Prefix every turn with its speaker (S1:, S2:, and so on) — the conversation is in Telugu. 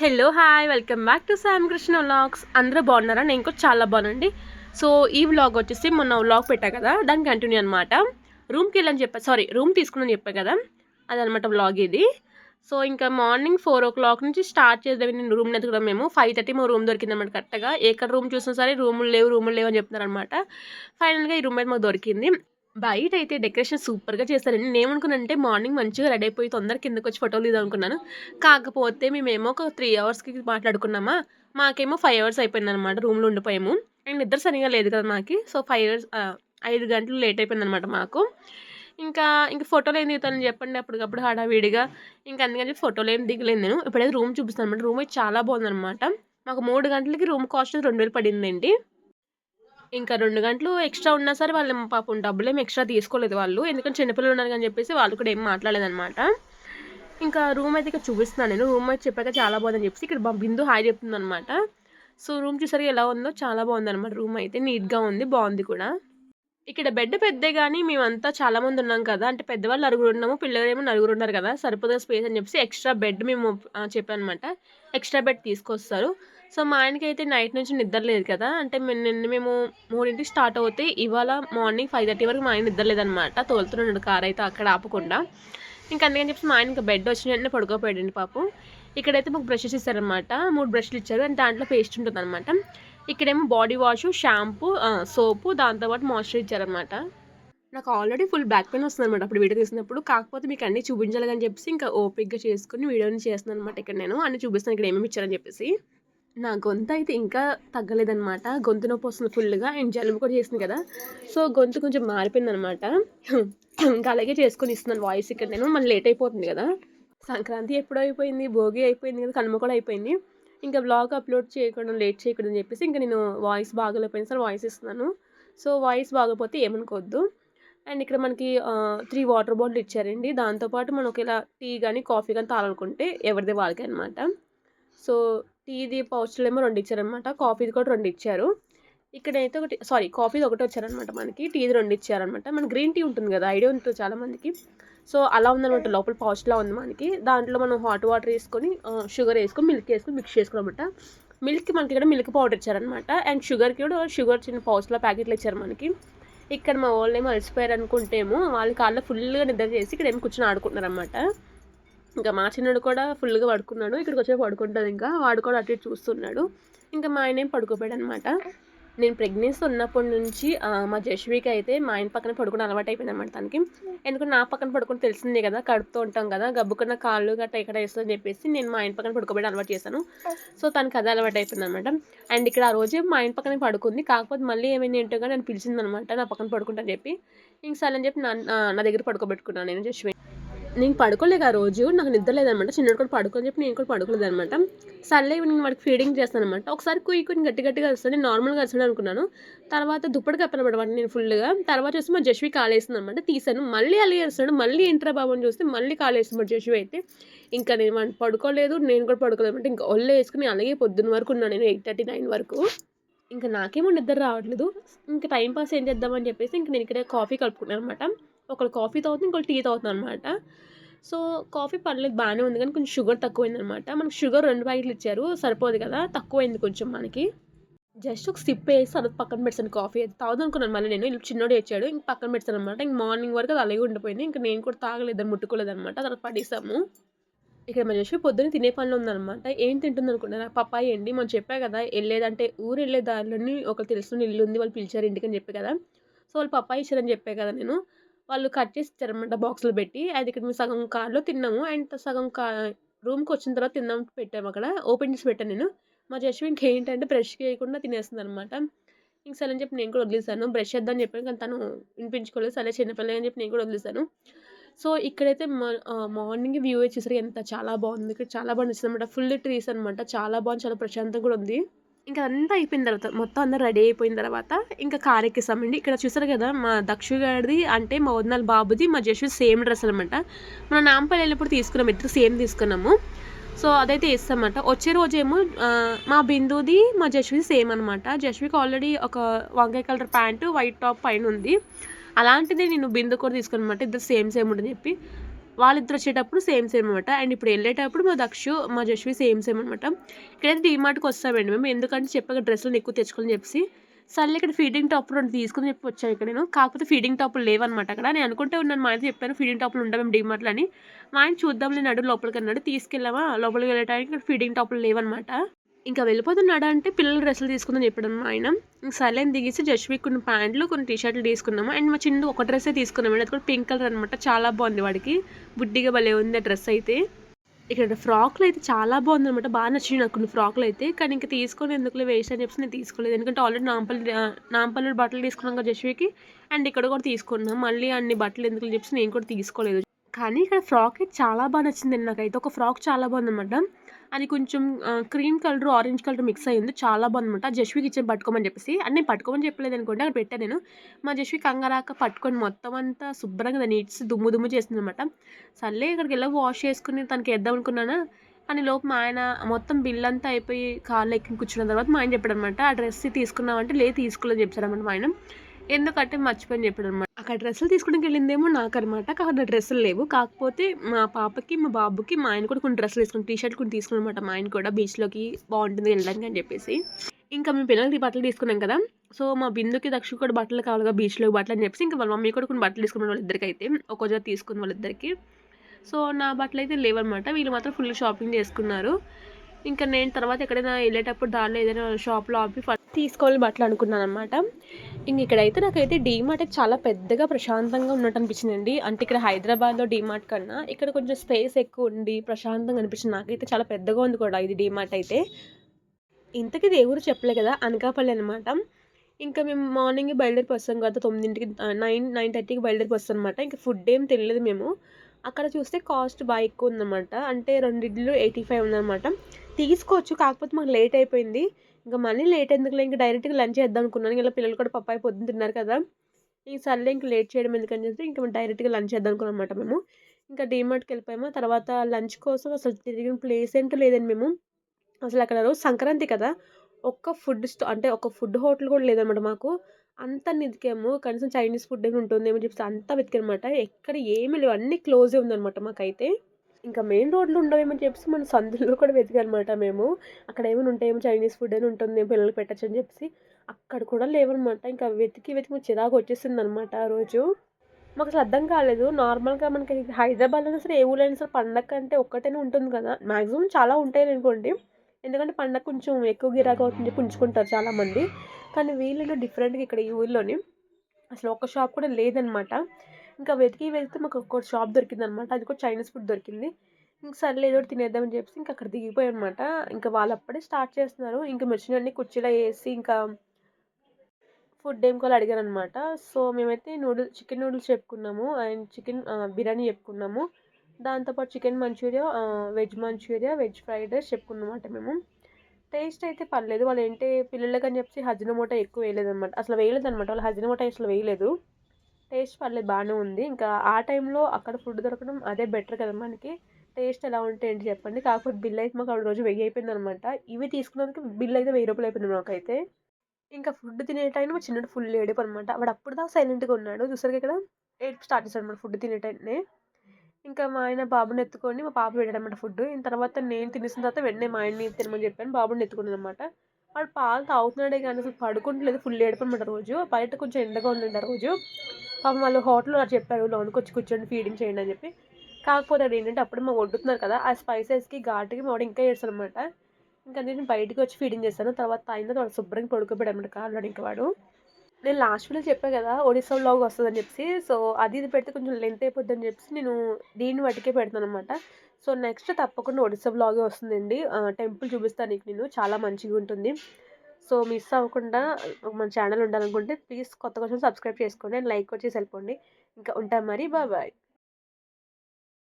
S1: Hello hi welcome back to Shyam Krishna vlogs అందరూ బాగున్నారా? నేను కూడా చాలా బాగున్నాండి సో ఈ వ్లాగ్ వచ్చేసి మొన్న వ్లాగ్ పెట్టా కదా దాని కంటిన్యూ అనమాట రూమ్కి వెళ్ళని చెప్పా సారీ రూమ్ తీసుకున్నాను చెప్పా కదా అదనమాట వ్లాగ్ ఇది. సో ఇంకా మార్నింగ్ ఫోర్ ఓ క్లాక్ నుంచి స్టార్ట్ చేద్దాం నేను రూమ్ ఎత్తుకున్నాం మేము ఫైవ్ థర్టీ మా రూమ్ దొరికింది అనమాట కరెక్ట్గా ఎక్కడ రూమ్ చూసినా సరే రూములు లేవు రూములు లేవు అని చెప్తున్నారు అనమాట ఫైనల్గా ఈ రూమ్ అయితే మాకు దొరికింది. బయట అయితే డెకరేషన్ సూపర్గా చేస్తారండి నేను ఏమనుకున్నానంటే మార్నింగ్ మంచిగా రెడీ అయిపోయి తొందరగా కిందకి వచ్చి ఫోటోలు తీద్దాం అనుకున్నాను. కాకపోతే మేమేమో ఒక త్రీ అవర్స్కి మాట్లాడుకున్నామా మాకేమో ఫైవ్ అవర్స్ అయిపోయింది అనమాట రూమ్లో ఉండిపోయాము. అండ్ నిద్ర సరిగా లేదు కదా మాకి సో ఫైవ్ అవర్స్ ఐదు గంటలు లేట్ అయిపోయింది అనమాట మాకు. ఇంకా ఇంక ఫోటోలు ఏం దిగుతానని చెప్పండి అప్పటికప్పుడు హడావిడిగా. ఇంకా అందుకని ఫోటోలు ఏం దిగలేదు నేను. ఇప్పుడైతే రూమ్ చూపిస్తాను అనమాట రూమ్ అయితే చాలా బాగుందనమాట మాకు మూడు గంటలకి రూమ్ కాస్ట్ రెండు వేలు పడిందండి. ఇంకా రెండు గంటలు ఎక్స్ట్రా ఉన్నా సరే వాళ్ళు పాపం డబ్బులు ఏమి ఎక్స్ట్రా తీసుకోలేదు వాళ్ళు. ఎందుకంటే చిన్నపిల్లలు ఉన్నారు అని చెప్పేసి వాళ్ళు కూడా ఏం మాట్లాడలేదన్నమాట. ఇంకా రూమ్ అయితే ఇక్కడ చూపిస్తున్నాను నేను. రూమ్ అయితే చెప్పాక చాలా బాగుందని చెప్పేసి ఇక్కడ బిందు హాయ్ చెప్తుంది అనమాట సో రూమ్ చూసరికి ఎలా ఉందో చాలా బాగుంది అనమాట రూమ్ అయితే నీట్గా ఉంది బాగుంది కూడా. ఇక్కడ బెడ్ పెద్దే కానీ మేమంతా చాలా మంది ఉన్నాం కదా. అంటే పెద్దవాళ్ళు నలుగురు ఉన్నాము పిల్లలేమో నలుగురు ఉన్నారు కదా. సరిపోదా స్పేస్ అని చెప్పేసి ఎక్స్ట్రా బెడ్ మేము చెప్పానమాట ఎక్స్ట్రా బెడ్ తీసుకొస్తారు. సో మా ఆయనకి అయితే నైట్ నుంచి నిద్ర లేదు కదా. అంటే నిన్న మేము మూడింటికి స్టార్ట్ అవుతే ఇవాళ మార్నింగ్ ఫైవ్ థర్టీ వరకు మా ఆయన నిద్ర లేదనమాట. తోలుతున్నాడు కార్ అయితే అక్కడ ఆపకుండా. ఇంకా అందుకని చెప్పి మా ఆయన ఇంకా బెడ్ వచ్చిన వెంటనే పడుకోపోయాడండి పాపం. ఇక్కడైతే మాకు బ్రషెస్ ఇస్తారనమాట. మూడు బ్రష్లు ఇచ్చారు. అండ్ దాంట్లో పేస్ట్ ఉంటుంది అనమాట ఇక్కడేమో బాడీ వాష్ షాంపూ సోపు దాంతోపాటు మాయిశ్చర్ ఇచ్చారనమాట. నాకు ఆల్రెడీ ఫుల్ బ్యాక్ పెయిన్ వస్తుంది అనమాట అప్పుడు వీడియో తీసినప్పుడు కాకపోతే మీకు అన్నీ చూపించాలి అని చెప్పేసి ఇంకా ఓపిక్గా చేసుకుని వీడియోని చేస్తున్నాను అనమాట ఇక్కడ నేను. అన్ని చూపిస్తాను ఇక్కడ ఏమేమి ఇచ్చారని చెప్పేసి. నా గొంతు అయితే ఇంకా తగ్గలేదనమాట గొంతు నొప్పి వస్తుంది ఫుల్గా. అండ్ జలుబు కూడా చేసింది కదా. సో గొంతు కొంచెం మారిపోయింది అనమాట ఇంకా అలాగే చేసుకొని ఇస్తున్నాను వాయిస్ ఇక్కడ నేను. మళ్ళీ లేట్ అయిపోతుంది కదా. సంక్రాంతి ఎప్పుడు అయిపోయింది భోగి అయిపోయింది కదా కనుమ కూడా అయిపోయింది. ఇంకా బ్లాగ్ అప్లోడ్ చేయకుండా లేట్ చేయకూడదని అని చెప్పేసి ఇంకా నేను వాయిస్ బాగలేకపోయిన సరే వాయిస్ ఇస్తున్నాను. సో వాయిస్ బాగపోతే ఏమనుకోవద్దు. అండ్ ఇక్కడ మనకి త్రీ వాటర్ బాటిల్ ఇచ్చారండి. దాంతోపాటు మనం ఒకవేళ టీ కానీ కాఫీ కానీ తాగాలనుకుంటే ఎవరిది వాళ్ళకి అనమాట సో టీది పౌచ్లు ఏమో రెండు ఇచ్చారనమాట కాఫీది కూడా రెండు ఇచ్చారు. ఇక్కడైతే ఒకటి సారీ కాఫీది ఒకటి వచ్చారనమాట మనకి. టీది రెండు ఇచ్చారనమాట మన గ్రీన్ టీ ఉంటుంది కదా ఐడియా ఉంటుంది చాలామందికి సో అలా ఉందనమాట లోపల పౌచ్లా ఉంది మనకి. దాంట్లో మనం హాట్ వాటర్ వేసుకొని షుగర్ వేసుకొని మిల్క్ వేసుకొని మిక్స్ చేసుకోనమాట మిల్క్ మనకి ఇక్కడ మిల్క్ పౌడర్ ఇచ్చారనమాట అండ్ షుగర్కి కూడా షుగర్ చిన్న పౌచ్లో ప్యాకెట్లు ఇచ్చారు మనకి. ఇక్కడ మా వాళ్ళు ఏమో అలసిపోయారు అనుకుంటేమో వాళ్ళ కాళ్ళ ఫుల్గా నిద్ర చేసి ఇక్కడ ఏమో కూర్చొని ఆడుకుంటున్నారు అనమాట ఇంకా మా చిన్నడు కూడా ఫుల్గా పడుకున్నాడు. ఇక్కడికి వచ్చే పడుకుంటుంది ఇంకా. వాడు కూడా అటు చూస్తున్నాడు. ఇంకా మా ఆయన ఏం పడుకోపోయాడు అనమాట నేను ప్రెగ్నెన్సీ ఉన్నప్పటి నుంచి మా జశ్వికి అయితే మా ఆయన పక్కన పడుకుని అలవాటు అయిపోయింది అనమాట తనకి. ఎందుకంటే నా పక్కన పడుకుని తెలిసిందే కదా కడుపుతూ ఉంటాం కదా గబ్బుకున్న కాళ్ళు గట్ట ఎక్కడ వేస్తుందని చెప్పేసి నేను మా ఆయన పక్కన పడుకోబెట్టి అలవాటు చేశాను. సో తనకి అదే అలవాటు అయిపోయింది అనమాట అండ్ ఇక్కడ ఆ రోజే మా ఆయన పక్కన పడుకుంది. కాకపోతే మళ్ళీ ఏమైంది ఏంటో కానీ నన్ను పిలిచింది అనమాట నా పక్కన పడుకుంటా చెప్పి. ఇంక సరే అని చెప్పి నా నా దగ్గర పడుకోబెట్టుకున్నాను నేను జశ్వి నేను పడుకోలేదు ఆ రోజు. నాకు నిద్ర లేదనమాట. చిన్నోడు కూడా పడుకొని చెప్పి నేను కూడా పడుకోలేదు అనమాట సర్లే నేను వాడికి ఫీడింగ్ చేస్తాను అనమాట ఒకసారి కుయ్యి కొన్ని గట్టి గట్టిగా వస్తాను నేను నార్మల్గా వస్తాను అనుకున్నాను. తర్వాత దుప్పటి కప్పనమాట నేను ఫుల్గా. తర్వాత చూస్తే మా జశ్వి కాలేస్తుంది అనమాట తీసాను. మళ్ళీ అలాగే వేస్తాడు మళ్ళీ ఇంట్రా బాబు అని చూస్తే మళ్ళీ కాలేస్తుంది మా జశ్వి అయితే. ఇంకా నేను వాడిని పడుకోలేదు. నేను కూడా పడుకోలేదు అంటే ఇంకా ఒళ్ళు వేసుకుని అలాగే పొద్దున్న వరకు ఉన్నాను నేను ఎయిట్ థర్టీ నైన్ వరకు. ఇంకా నాకేమో నిద్ర రావట్లేదు. ఇంకా టైం పాస్ ఏం చేద్దామని చెప్పేసి ఇంక నేను ఇక్కడ కాఫీ కలుపుకున్నాను అనమాట ఒకళ్ళు కాఫీ తాగుతుంది ఇంకోటి టీ తాగుతుంది అనమాట సో కాఫీ పర్లేదు బాగానే ఉంది కానీ కొంచెం షుగర్ తక్కువైంది అనమాట మనకు షుగర్ రెండు ప్యాకెట్లు ఇచ్చారు సరిపోదు కదా తక్కువైంది కొంచెం మనకి. జస్ట్ ఒక సిప్ వేసి అది పక్కన పెడతాను కాఫీ. అయితే తాగుదాం అనుకున్నాను మళ్ళీ నేను ఇల్లు చిన్నోడు ఇచ్చాడు ఇంక పక్కన పెడతాను అనమాట ఇంక మార్నింగ్ వరకు అది అలాగే ఉండిపోయింది. ఇంకా నేను కూడా తాగలేదు ముట్టుకోలేదు అనమాట తర్వాత పడేసాము. ఇక్కడ మన జస్ట్ పొద్దున్న తినే పనులు ఉందనమాట ఏం తింటుంది అనుకున్నాను పప్పాయి అండి మనం చెప్పా కదా వెళ్ళేదంటే ఊరు వెళ్ళే దారిలోని ఒకరు తెలుసుకుని ఇల్లు ఉంది వాళ్ళు పిలిచారు ఇంటికి అని చెప్పే కదా. సో వాళ్ళు పప్పాయి ఇచ్చారని చెప్పే కదా నేను. వాళ్ళు కట్ చేసి ఇచ్చారనమాట బాక్స్లో పెట్టి అది ఇక్కడ మేము సగం కార్లో తిన్నాము. అండ్ సగం కా రూమ్కి వచ్చిన తర్వాత తిన్నాం పెట్టాము అక్కడ. ఓపెన్ చేసి పెట్టాను నేను. మా జస్ట్ ఇంకేంటంటే బ్రష్ చేయకుండా తినేస్తుంది అనమాట ఇంక సరే అని చెప్పి నేను కూడా వదిలేసాను. బ్రష్ చేద్దామని చెప్పాను. కానీ తను వినిపించుకోలేదు. సరే చిన్నపిల్లలు అని చెప్పి నేను కూడా వదిలేసాను. సో ఇక్కడైతే మార్నింగ్ వ్యూ వచ్చేసరికి ఎంత చాలా బాగుంది. ఇక్కడ చాలా బాగా నచ్చింది అనమాట ఫుల్ ట్రీస్ అనమాట చాలా బాగుంది. చాలా ప్రశాంతంగా కూడా ఉంది. ఇంకా అంతా అయిపోయిన తర్వాత మొత్తం అందరూ రెడీ అయిపోయిన తర్వాత ఇంకా కార్ ఎక్కిస్తామండి ఇక్కడ చూసారు కదా మా దక్షు గారిది అంటే మా వదినాల బాబుది మా జశ్వి సేమ్ డ్రెస్ అనమాట మన నాంపల్లి వెళ్ళినప్పుడు తీసుకున్నాం ఇద్దరు సేమ్ తీసుకున్నాము. సో అదైతే ఇస్తామన్నమాట వచ్చే రోజేమో మా బిందుది మా జశ్వి సేమ్ అనమాట జశ్వికి ఆల్రెడీ ఒక వంకాయ కలర్ ప్యాంటు వైట్ టాప్ పైన ఉంది. అలాంటిది నేను బిందు కూడా తీసుకున్నమాట ఇద్దరు సేమ్ సేమ్ ఉంటుంది చెప్పి. వాళ్ళిద్దరు వచ్చేటప్పుడు సేమ్ సేమ్ అనమాట అండ్ ఇప్పుడు వెళ్ళేటప్పుడు మా దక్షు మా జస్వి సేమ్ సేమ్ అనమాట ఇక్కడైతే డీమార్ట్కి వస్తామండి మేము. ఎందుకంటే చెప్పాక డ్రెస్సులు ఎక్కువ తెచ్చుకోవాలని చెప్పి సర్లే ఇక్కడ ఫీడింగ్ టాప్ రెండు తీసుకుని చెప్పి వచ్చాను ఇక్కడ నేను. కాకపోతే ఫీడింగ్ టాపులు లేవన్నమాట అక్కడ. నేను అనుకుంటే ఉన్నాను. మా ఆయన చెప్పాను ఫీడింగ్ టాపులు ఉంటాం మేము డీమార్ట్లో అని. మా ఆయన చూద్దాం నేను అడుగు లోపలికి అన్నాడు తీసుకెళ్ళామా? లోపలికి వెళ్ళటానికి ఇక్కడ ఫీడింగ్ టాపులు లేవన్నమాట. ఇంకా వెళ్ళిపోతున్నాడా అంటే పిల్లల డ్రెస్సులు తీసుకుందని చెప్పడం ఆయన. సరే అని దిగేసి జస్ట్ కొన్ని ప్యాంట్లు కొన్ని టీషర్ట్లు తీసుకున్నాము. అండ్ మా చిన్న ఒక డ్రెస్సే తీసుకున్నాము అది కూడా పింక్ కలర్ అనమాట చాలా బాగుంది వాడికి. బుడ్డిగా భలే ఉంది ఆ డ్రెస్ అయితే. ఇక్కడ ఫ్రాక్లు అయితే చాలా బాగుంది అనమాట బాగా నచ్చింది నాకు కొన్ని ఫ్రాక్లు అయితే. కానీ ఇంకా తీసుకొని ఎందుకులే వేస్ట్ అని చెప్పి నేను తీసుకోలేదు. ఎందుకంటే ఆల్రెడీ నాంపల్లి నాంపల్లి బట్టలు తీసుకున్నాం కదా జస్వికి. అండ్ ఇక్కడ కూడా తీసుకున్నాం. మళ్ళీ అన్ని బట్టలు ఎందుకు చెప్పి నేను కూడా తీసుకోలేదు. కానీ ఇక్కడ ఫ్రాక్ అయితే చాలా బాగా నచ్చిందండి నాకైతే. ఒక ఫ్రాక్ చాలా బాగుందన్నమాట అది కొంచెం cream colour orange colour mix అయ్యింది. చాలా బాగుందన్నమాట. జస్వికి ఇచ్చిన పట్టుకోమని చెప్పేసి. అని నేను పట్టుకోమని చెప్పలేదు అనుకోండి అక్కడ పెట్టాను నేను. మా జస్వి కంగారాక పట్టుకొని మొత్తం అంతా శుభ్రంగా దాన్ని ఇచ్చి దుమ్ము దుమ్ము చేస్తుంది అనమాట సర్లే ఇక్కడికి వెళ్ళి వాష్ చేసుకుని తనకి వేద్దాం అనుకున్నాను? కానీ లోపు మా ఆయన మొత్తం బిల్ అంతా అయిపోయి కాళ్ళు ఎక్కి కూర్చున్న తర్వాత మా ఆయన చెప్పాడు అనమాట ఆ డ్రెస్ తీసుకున్నామంటే లేదు తీసుకోలేదని చెప్పాడనమాట మా ఆయన. ఎందుకంటే మర్చిపోయి చెప్పాడు అనమాట అక్కడ డ్రెస్సులు తీసుకోవడానికి వెళ్ళిందేమో నాకు అనమాట కాకపోతే డ్రెస్సులు లేవు. కాకపోతే మా పాపకి మా బాబుకి మా ఆయన కూడా కొన్ని డ్రెస్సులు తీసుకుని టీ షర్ట్ కొన్ని తీసుకుని అనమాట మా ఆయన కూడా బీచ్లోకి బాగుంటుంది వెళ్ళడానికి అని చెప్పేసి. ఇంకా మేము పిల్లలకి బట్టలు తీసుకున్నాం కదా. సో మా బిందుకి దక్షిణ కూడా బట్టలు కావాలిగా బీచ్లో బట్టలు అని చెప్పేసి ఇంకా వాళ్ళ మమ్మీ కూడా కొన్ని బట్టలు తీసుకున్న వాళ్ళిద్దరికి అయితే ఒక్కో జత తీసుకున్న వాళ్ళిద్దరికి. సో నా బట్టలు అయితే లేవన్నమాట వీళ్ళు మాత్రం ఫుల్ షాపింగ్ చేసుకున్నారు. ఇంకా నేను తర్వాత ఎక్కడైనా వెళ్ళేటప్పుడు దానిలో ఏదైనా షాప్లో ఆపి తీసుకోవాలి బట్టలు అనుకున్నాను అనమాట ఇంక ఇక్కడైతే నాకైతే డీమార్ట్ చాలా పెద్దగా ప్రశాంతంగా ఉన్నట్టు అనిపించిందండి. అంటే ఇక్కడ హైదరాబాద్లో డీమార్ట్ కన్నా ఇక్కడ కొంచెం స్పేస్ ఎక్కువ ఉండి ప్రశాంతంగా అనిపించింది. నాకైతే చాలా పెద్దగా ఉంది కూడా ఇది డీమార్ట్ అయితే. ఇంతకీ దేవుడు చెప్పలే కదా? అనకాపల్లి అనమాట ఇంకా మేము మార్నింగ్ బయలుదేరి వస్తాం కదా తొమ్మిదింటికి నైన్ నైన్ థర్టీకి బయలుదేరి వస్తాం అనమాట ఇంకా ఫుడ్ ఏం తెలియదు మేము. అక్కడ చూస్తే కాస్ట్ బాగా ఎక్కువ ఉందన్నమాట. అంటే రెండింటిలో ఎయిటీ ఫైవ్ ఉందన్నమాట. తీసుకోవచ్చు కాకపోతే మాకు లేట్ అయిపోయింది. ఇంకా మళ్ళీ లేట్ ఎందుకులే? ఇంకా డైరెక్ట్గా లంచ్ చేద్దాం అనుకున్నాను. ఇలా పిల్లలు కూడా పప్పాయి పొద్దున్న తిన్నారు కదా. ఈ సర్లే ఇంకా లేట్ చేయడం ఎందుకని చెప్పి ఇంకా డైరెక్ట్గా లంచ్ చేద్దాం అనుకున్నాం అనమాట మేము. ఇంకా డీమార్ట్కి వెళ్ళిపోయాము. తర్వాత లంచ్ కోసం అసలు తిరిగిన ప్లేస్ ఏంటో లేదండి మేము. అసలు అక్కడ రోజు సంక్రాంతి కదా. ఒక్క ఫుడ్ స్టో అంటే ఒక ఫుడ్ హోటల్ కూడా లేదనమాట మాకు. అంత నితికాము. కనీసం చైనీస్ ఫుడ్ ఏమి ఉంటుందేమో చెప్పి అంతా వెతికానమాట ఎక్కడ ఏమి లేవు. అన్నీ క్లోజే ఉందన్నమాట మాకైతే. ఇంకా మెయిన్ రోడ్లు ఉండవేమని చెప్పేసి మన సందుల్లో కూడా వెతికనమాట మేము. అక్కడ ఏమైనా ఉంటాయేమో చైనీస్ ఫుడ్ అని ఉంటుంది పిల్లలు పెట్టచ్చు అని చెప్పేసి అక్కడ కూడా లేవనమాట. ఇంకా వెతికి వెతికి చిరాకు వచ్చేసింది అనమాట ఆ రోజు. మాకు అసలు అర్థం కాలేదు. నార్మల్గా మనకి హైదరాబాద్లో సరే ఏ ఊళ్ళైనా సరే పండగ అంటే ఒక్కటైనా ఉంటుంది కదా. మ్యాక్సిమం చాలా ఉంటాయి అనుకోండి. ఎందుకంటే పండగ కొంచెం ఎక్కువ గిరాకీ అవుతుంది పుంజుకుంటారు చాలామంది. కానీ వీళ్ళలో డిఫరెంట్గా ఇక్కడ ఈ ఊళ్ళోని. అసలు ఒక షాప్ కూడా లేదనమాట. ఇంకా వెతికి వెతికి మాకు ఒక షాప్ దొరికింది అనమాట అది కూడా చైనీస్ ఫుడ్ దొరికింది. ఇంక సర్లే ఏదో తినేద్దామని చెప్పేసి ఇంకా అక్కడ దిగిపోయాయి అనమాట ఇంకా వాళ్ళు అప్పుడే స్టార్ట్ చేస్తున్నారు. ఇంకా మిర్చిని కుర్చీలో వేసి ఇంకా ఫుడ్ ఏం కావాలో అడిగారు అనమాట సో మేమైతే నూడిల్స్ చికెన్ నూడిల్స్ చెప్పుకున్నాము. అండ్ చికెన్ బిర్యానీ చెప్పుకున్నాము. దాంతోపాటు chicken manchurian veg manchurian veg fried rice చెప్పుకున్నమాట మేము. టేస్ట్ అయితే పర్లేదు. వాళ్ళు ఏంటి పిల్లలకి అని చెప్పి హజినమోటా ఎక్కువ వేయలేదు అనమాట అసలు వేయలేదు అనమాట వాళ్ళు హజినమోటా అసలు వేయలేదు. టేస్ట్ పర్లేదు బాగానే ఉంది. ఇంకా ఆ టైంలో అక్కడ ఫుడ్ దొరకడం అదే బెటర్ కదా మనకి. టేస్ట్ ఎలా ఉంటే ఏంటి చెప్పండి. కాకపోతే బిల్ అయితే మాకు ఆ రోజు వెయ్యి అయిపోయింది అనమాట ఇవి తీసుకున్నందుకు బిల్ అయితే వెయ్యి రూపాయలు అయిపోయింది మాకైతే. ఇంకా ఫుడ్ తినే టైం మా చిన్నడు ఫుల్ ఏడుపు అనమాట వాడు అప్పుడు దాకా సైలెంట్గా ఉన్నాడు. చూసారు ఇక్కడ ఏడుపు స్టార్ట్ చేశాడు అనమాట ఫుడ్ తినే టైంనే. ఇంకా మా ఆయన బాబుని ఎత్తుకొని మా పాప పెట్టాడనమాట ఫుడ్ ఇంత తర్వాత నేను తినేసిన తర్వాత వెంటనే మా ఆయన్ని తినమని చెప్పాను. బాబుని ఎత్తుకున్నాను అనమాట వాడు పాలు తాగుతున్నాడే కానీ అసలు పడుకుంటలేదు. ఫుల్ ఏడుపు అనమాట రోజు. బయట కొంచెం ఎండగా ఉందండి ఆ రోజు. పాపం వాళ్ళు హోటల్లో చెప్పారు లోనికి వచ్చి కూర్చొని ఫీడింగ్ చేయండి అని చెప్పి. కాకపోతే అది ఏంటంటే అప్పుడు మా వడ్డుతున్నారు కదా ఆ స్పైసెస్కి ఘాటుకి మా ఇంకా చేస్తాను అనమాట ఇంకా నేను బయటికి వచ్చి ఫీడింగ్ చేస్తాను. తర్వాత అయిన తర్వాత శుభ్రంగా పడుకోబెట్టాడు అనమాట కాళ్ళు ఇంకా వాడు. నేను లాస్ట్ వీడియో చెప్పాను కదా ఒడిస్సా వ్లాగ్ వస్తుందని చెప్పి. సో అది ఇది పెడితే కొంచెం లెంత్ అయిపోద్ది అని చెప్పి నేను దీన్ని బట్టికే పెడతాను అనమాట. సో నెక్స్ట్ తప్పకుండా ఒడిస్సా వ్లాగే వస్తుందండి. టెంపుల్ చూపిస్తాను నీకు నేను. చాలా మంచిగా ఉంటుంది. సో మిస్ అవ్వకుండా మన ఛానల్ ఉండాలనుకుంటే ప్లీజ్ కొత్త కొంచెం సబ్స్క్రైబ్ చేసుకోండి అండ్ లైక్ వచ్చేసి వెళ్ళిపోండి. ఇంకా ఉంటాం మరి. బాయ్.